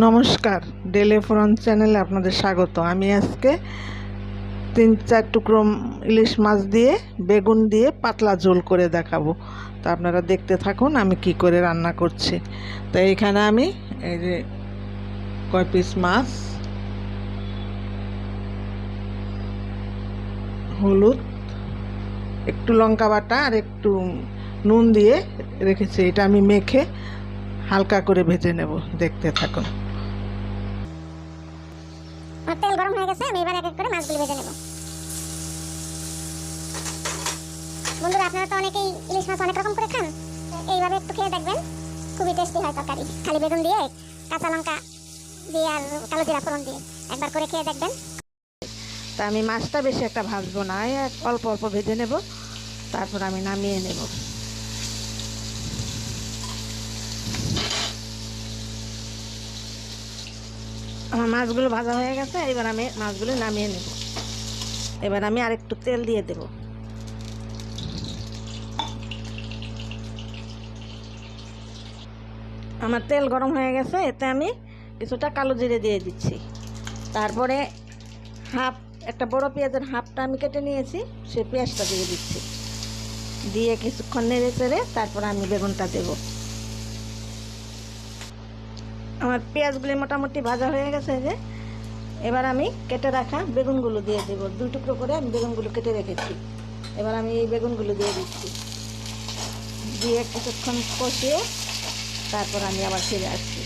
নমস্কার ডেলে ফোরন চ্যানেলে আপনাদের স্বাগত। আমি আজকে তিন চার টুকরো ইলিশ মাছ দিয়ে, বেগুন দিয়ে পাতলা ঝোল করে দেখাবো। তো আপনারা দেখতে থাকুন আমি কি করে রান্না করছি। তো এইখানে আমি এই যে কয় পিস মাছ, হলুদ, একটু লঙ্কা বাটা আর একটু নুন দিয়ে রেখেছি। এটা আমি মেখে হালকা করে ভেজে নেব। দেখতে থাকুন। আমার তেল গরম হয়ে গেছে, আমি এবার এক এক করে মাছগুলো ভেজে নেব। বন্ধুরা, আপনারা তো অনেকেই ইলিশ মাছ অনেক রকম করে খান এইভাবে একটু খেয়ে দেখবেন, খুবই টেস্টি হয় তরকারি। খালি বেগুন দিয়ে, কাঁচা লঙ্কা দিয়ে আর কালো জিরা ফোড়ন দিয়ে একবার করে খেয়ে দেখবেন। তা আমি মাছটা বেশি একটা ভাজবো না অল্প অল্প ভেজে নেব, তারপর আমি নামিয়ে নেব। আমার মাছগুলো ভাজা হয়ে গেছে, এবার আমি মাছগুলো নামিয়ে নেব। এবার আমি আরেকটু তেল দিয়ে দেব। আমার তেল গরম হয়ে গেছে, এতে আমি কিছুটা কালো জিরে দিয়ে দিচ্ছি। তারপরে হাফ, একটা বড় পেঁয়াজের হাফটা আমি কেটে নিয়েছি, সে পেঁয়াজটা দিয়ে দিচ্ছি। দিয়ে কিছুক্ষণ নেড়ে চেড়ে তারপর আমি বেগুনটা দেব। আমার পেঁয়াজগুলি মোটামুটি ভাজা হয়ে গেছে যে, এবার আমি কেটে রাখা বেগুনগুলো দিয়ে দেবো। দুই টুকরো করে আমি বেগুনগুলো কেটে রেখেছি। এবার আমি এই বেগুনগুলো দিয়ে দিচ্ছি। দিয়ে কিছুক্ষণ কষিয়ে তারপর আমি আবার ফিরে আসছি।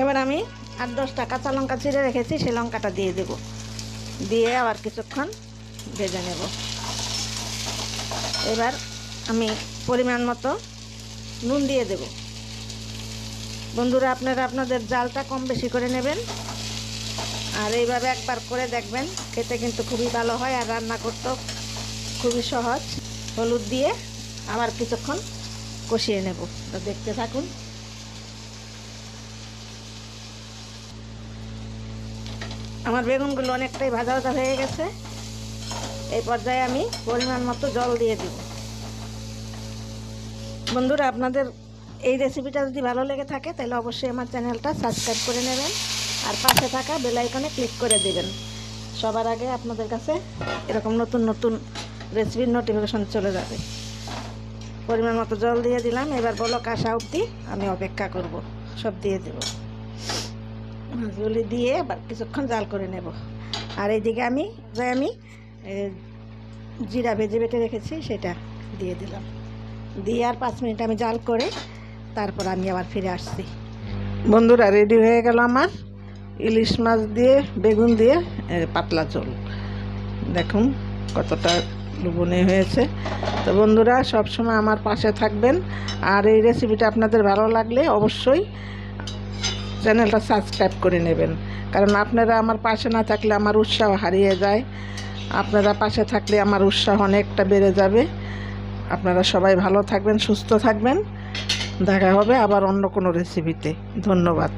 এবার আমি আট দশটা কাঁচা লঙ্কা ছিঁড়ে রেখেছি সেই লঙ্কাটা দিয়ে দেব। দিয়ে আবার কিছুক্ষণ ভেজে নেব। এবার আমি পরিমাণ মতো নুন দিয়ে দেব। বন্ধুরা, আপনারা আপনাদের জালটা কম বেশি করে নেবেন। আর এইভাবে একবার করে দেখবেন, খেতে কিন্তু খুবই ভালো হয় আর রান্না করতেও খুবই সহজ। হলুদ দিয়ে আবার কিছুক্ষণ কষিয়ে নেব। তো দেখতে থাকুন। আমার বেগুনগুলো অনেকটাই ভাজা ভাজা হয়ে গেছে। এই পর্যায়ে আমি পরিমাণ মতো জল দিয়ে দিব। বন্ধুরা, আপনাদের এই রেসিপিটা যদি ভালো লেগে থাকে, তাহলে অবশ্যই আমার চ্যানেলটা সাবস্ক্রাইব করে নেবেন আর পাশে থাকা বেল আইকনে ক্লিক করে দেবেন। সবার আগে আপনাদের কাছে এরকম নতুন নতুন রেসিপির নোটিফিকেশন চলে যাবে। পরিমাণ মতো জল দিয়ে দিলাম, এবার বলো কাঁসা অবধি আমি অপেক্ষা করব। সব দিয়ে দেবো। মাছগুলি দিয়ে আবার কিছুক্ষণ জাল করে নেব। আর এইদিকে আমি, যে আমি জিরা ভেজে বেটে রেখেছি, সেটা দিয়ে দিলাম। দিয়ে আর পাঁচ মিনিট আমি জাল করে তারপর আমি আবার ফিরে আসছি। বন্ধুরা রেডি হয়ে গেল আমার ইলিশ মাছ দিয়ে, বেগুন দিয়ে পাতলা ঝোল। দেখুন কতটা লুবনে হয়েছে। তো বন্ধুরা, সবসময় আমার পাশে থাকবেন। আর এই রেসিপিটা আপনাদের ভালো লাগলে অবশ্যই চ্যানেলটা সাবস্ক্রাইব করে নেবেন। কারণ আপনারা আমার পাশে না থাকলে আমার উৎসাহ হারিয়ে যায়। আপনারা পাশে থাকলে আমার উৎসাহ অনেকটা বেড়ে যাবে। আপনারা সবাই ভালো থাকবেন, সুস্থ থাকবেন। দেখা হবে আবার অন্য কোনো রেসিপিতে ধন্যবাদ।